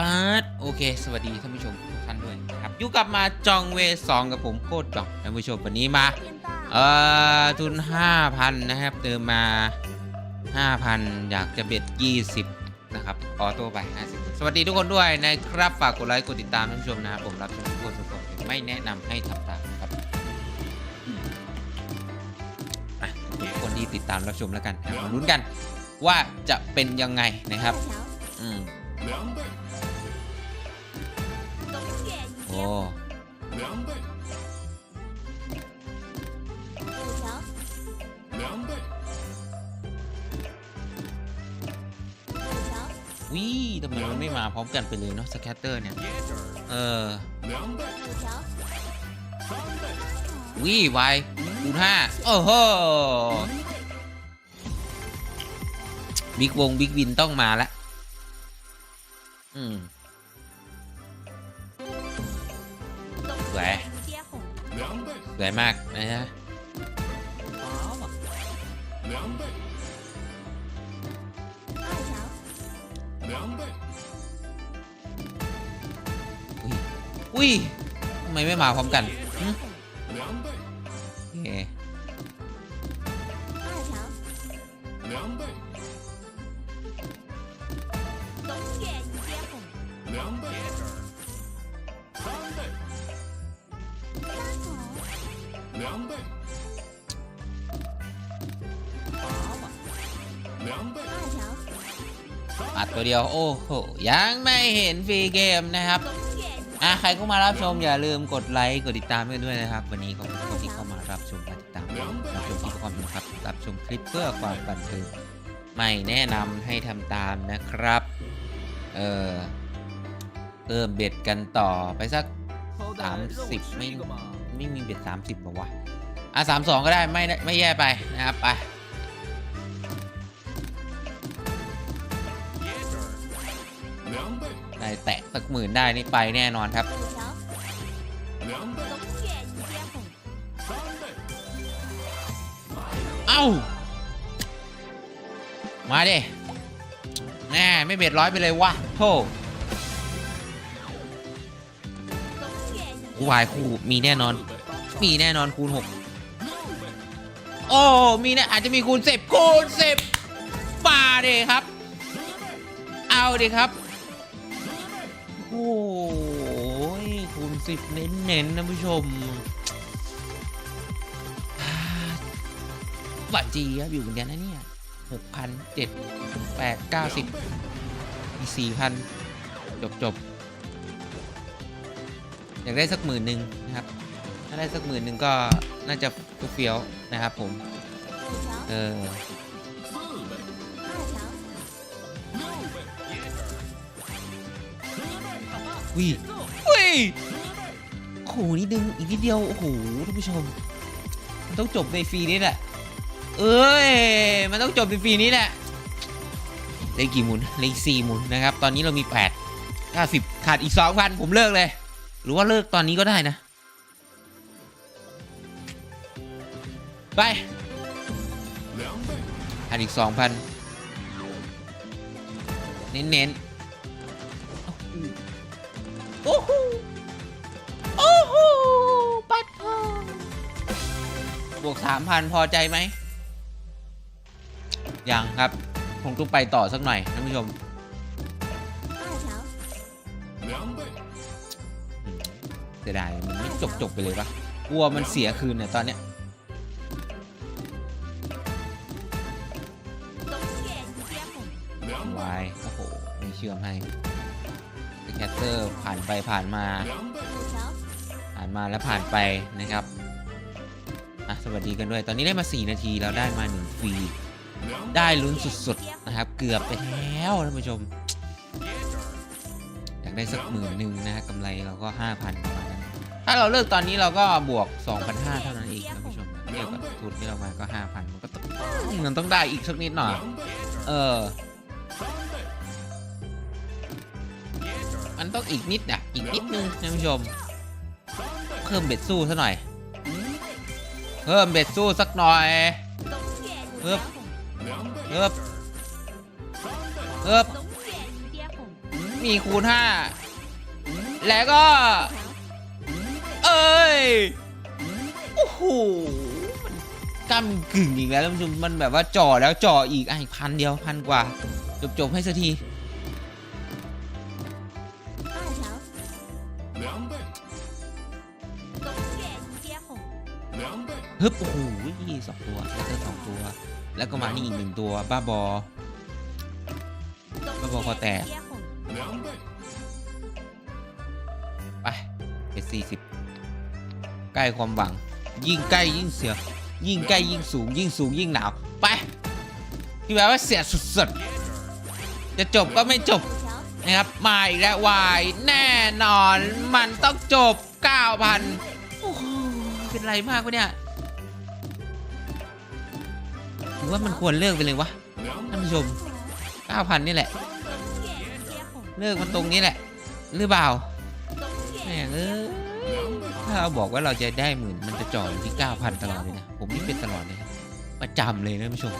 ปาดโอเค สวัสดีท่านผู้ชมทุกท่านด้วยครับอยู่กับมาจองเวสองกับผมโคตรจองท่านผู้ชมวันนี้มาเอ่อทุน 5,000 นะครับ เติมมา 5,000 อยากจะเบ็ด 20 นะครับ ออโต้ไป 50 สวัสดีทุกคนด้วยนะครับ ฝากกดไลค์ กดติดตามท่านผู้ชมนะครับผมรับชมทุกคนทุกคนไม่แนะนำให้ทำตามนะครับทุกคนที่ติดตามรับชมแล้วกันมาลุ้นกัน ว่าจะเป็นยังไงนะครับ อืม 两倍， โอ้ 两倍，两倍， วิทำไมมันไม่มาพร้อมกันไปเลยเนาะสแคตเตอร์เนี่ย เออ 两倍，三倍， วิไวคูณห้าโอ้โหบิ๊กวงบิ๊กวินต้องมาละอืม สวยสวยมากนะฮะอุ้ยทำไมไม่มาพร้อมกัน 两倍，两倍， อัดตัวเดียว โอ้โห ยังไม่เห็นฟรีเกมนะครับ อ่ะใครเข้ามารับชมอย่าลืมกดไลค์กดติดตามกันด้วยนะครับ วันนี้ขอบคุณทุกคนที่เข้ามารับชมและติดตามรับชมที่ความสนุกครับรับชมคลิปเพื่อความบันเทิงไม่แนะนำให้ทำตามนะครับ เออเพิ่มเบ็ดกันต่อไปสัก 30 ไม่ ไม่มีเบียดสามสิบป่าวะอะสามสองก็ได้ไม่ไม่แย่ไปนะครับไปได้แตะสักหมื่นได้นี่ไปแน่นอนครับเอ้ามาดิแน่ไม่เบียดร้อยไปเลยวะโธ่วายคู่มีแน่นอน มีแน่นอนคูณ6โอ้มีน่อาจจะมีคูณ10คูณ10มาเดิครับ เอาดิครับโอ้ยคูณ10เน้นๆนะผู้ชมหวานจีครับอยู่เหมือนกันนะเนี่ยหกพันเจ็ดแปดเก้าสิบอีสี่พันจบจบอยากได้สักหมื่นหนึ่งนะครับ ถ้าได้สักหมื่นหนึ่งก็น่าจะเฟียวนะครับผม เออวิวิโอ้โหนี่ดึงอีกนิดเดียว โอ้โหท่านผู้ชม มันต้องจบในฟรีนี้แหละ เอ้ย มันต้องจบในฟรีนี้แหละเลขกี่หมุนเลขสี่หมุนนะครับ ตอนนี้เรามีแปดเก้าสิบขาดอีกสองพันผมเลิกเลย หรือว่าเลิกตอนนี้ก็ได้นะ ไปอันอีกสองพันเน้นเน้นโอ้โหโอ้โหปัดพองบวกสามพันพอใจไหมยังครับ คงต้องไปต่อสักหน่อยท่านผู้ชมเสียดายมันไม่จบจบไปเลยปะกลัวมันเสียคืนเนี่ยตอนเนี้ย วาโอ้โหมีเชื่อมให้แคสเตอร์ผ่านไปผ่านมา ผ่านมาแล้วผ่านไปนะครับอะสวัสดีกันด้วย ตอนนี้ได้มา 4 นาทีแล้วได้มา1ฟรีได้ลุ้นสุดๆนะครับ เกือบไปแล้วท่านผู้ชม อยากได้สักหมื่นหนึ่งนะฮะกำไรเราก็ 5,000ปราพันถ้าเราเลิกตอนนี้เราก็บวก 2,500เท่านั้นเองท่านผู้ชมเทียบกับทุนที่เรามาก็ 5,000 มันก็ต้องมันต้องได้อีกสักนิดหน่อยเออ ต้องอีกนิดน่ะ อีกนิดนึงท่านผู้ชม เพิ่มเบ็ดสู้ซะหน่อย เพิ่มเบ็ดสู้สักหน่อยเพิ่มเพิ่มเพิ่มมีคูณห้าแล้วก็ เอ้ย โอ้โหกำกึ่งอีกแล้วท่านผู้ชมมันแบบว่าจ่อแล้วจ่ออีกอะอีกพันเดียวพันกว่า จบจบให้สักที ฮึบโอ้โหสองตัวแล้วก็สองตัว แล้วก็มานี่อีกหนึ่งตัวบ้าบอบ้าบอพอแตกไปเปสี่สิบใกล้ความหวัง ยิ่งใกล้ยิ่งเสียยิ่งใกล้ยิ่งสูง ยิ่งสูงยิ่งหนาวไปที่แปลว่าเสียสุดๆจะจบก็ไม่จบนะครับมาอีกแล้ววายแน่นอนมันต้องจบ 9,000เป็นไรมากวะเนี่ย ว่ามันควรเลิกไปเลยวะท่านผู้ชม9,000นี่แหละ เลิกมันตรงนี้แหละ หรือเปล่าแม่เออถ้าเราบอกว่าเราจะได้หมื่นมันจะจ่ออยู่ที่ 9,000 ตลอดเลยนะ ผมนี่เป็นตลอดเลยประจำเลยนะผู้ชม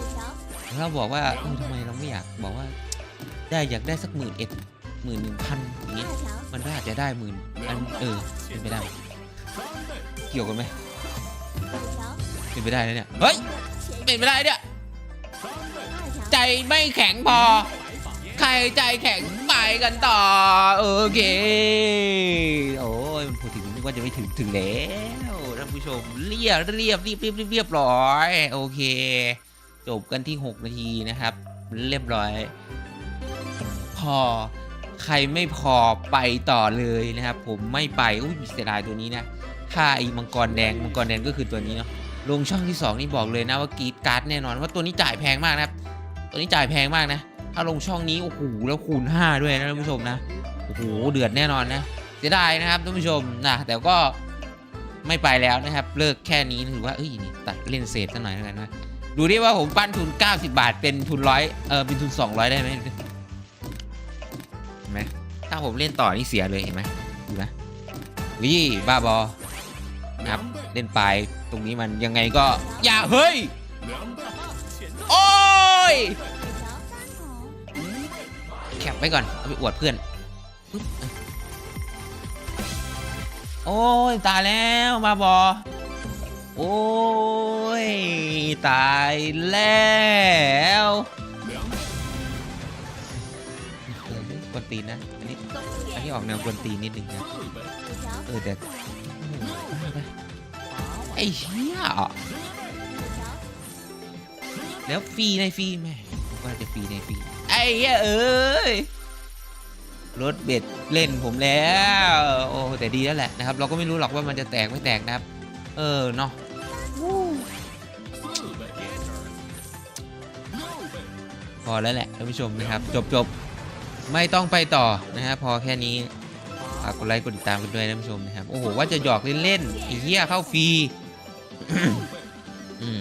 เราบอกว่าเออทำไมเราไม่อยากบอกว่า ได้อยากได้สักหมื่นเอ็ดหมื่นหนึ่งพันอย่างนี้มันก็อาจจะได้หมื่นอันเออเป็นไปได้ เกี่ยวกันไหมเป็นไปได้นะเนี่ยเฮ้ยเป็นไปได้เนี่ย ใจไม่แข็งพอ ใครใจแข็งไปกันต่อ โอเค โอ้ยมันพูดถึงนึกว่าจะไม่ถึงถึงแล้วท่านผู้ชมเรียบเรียบเรียบเรียบเรียบร้อย โอเค จบกันที่ 6 นาทีนะครับ เรียบร้อย พอใครไม่พอไปต่อเลยนะครับ ผมไม่ไปอุ้ยเสียดายตัวนี้นะถ้าไอ้มังกรแดงมังกรแดงก็คือตัวนี้เนาะลงช่องที่ 2 นี่บอกเลยนะว่ากรีดการ์ดแน่นอนว่าตัวนี้จ่ายแพงมากนะครับ ตอนนี้จ่ายแพงมากนะ ถ้าลงช่องนี้โอ้โหแล้วคูณ 5 ด้วยนะท่านผู้ชมนะ โอ้โหเดือดแน่นอนนะเสียดายนะครับท่านผู้ชมนะแต่ก็ไม่ไปแล้วนะครับ เลิกแค่นี้ถือว่าเอ้ยนี่ตัดเล่นเศษซะหน่อยแล้วกันนะดูดิว่าผมปั้นทุน 90 บาท เป็นทุนร้อยเออเป็นทุน 200 ได้ไหมเห็นไหมถ้าผมเล่นต่อนี่เสียเลยเห็นไหมดูนะวิบ้าบอครับเล่นไปตรงนี้มันยังไงก็อย่าเฮ้ย ย แคปไว้ก่อน เอาไปอวดเพื่อน โอ้ย ตายแล้วมาบอ โอ้ย ตายแล้วกวนตีนนะ อันนี้ อันนี้ออกแนวกวนตีนนิดนึงนะ เออแต่ไอ้เหี้ย แล้วฟรีในฟรีแม่ผมว่าจะฟรีในฟรีไอ้เหี้ยเอ้ยรถเบ็ดเล่นผมแล้ว โอ้แต่ดีแล้วแหละนะครับ เราก็ไม่รู้หรอกว่ามันจะแตกไม่แตกนะครับ เออเนาะพอแล้วแหละท่านผู้ชมนะครับ จบจบไม่ต้องไปต่อนะฮะพอแค่นี้ฝากกดไลค์กดติดตามกันด้วยท่านผู้ชมนะครับ โอ้โห ว่าจะหยอกเล่นๆไอ้เหี้ยเข้าฟรีอืม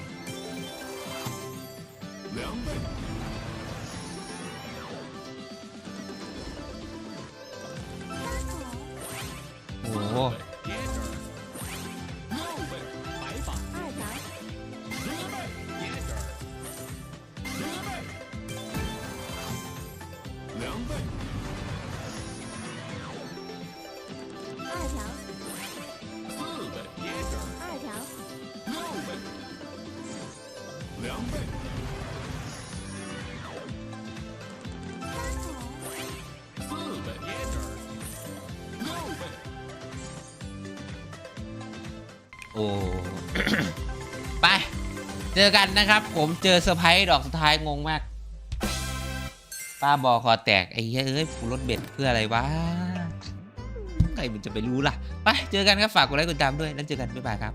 โอ้ ไป เจอกันนะครับ ผมเจอเซอร์ไพรส์ดอกสุดท้ายงงมาก ป้าบอคอแตก ไอ้เหี้ยเอ้ยกูรถเบ็ดเพื่ออะไรวะใครมันจะไปรู้ล่ะ ไป เจอกันครับ ฝากกดไลค์กดติดตามด้วย แล้วเจอกัน บ๊ายบายครับ。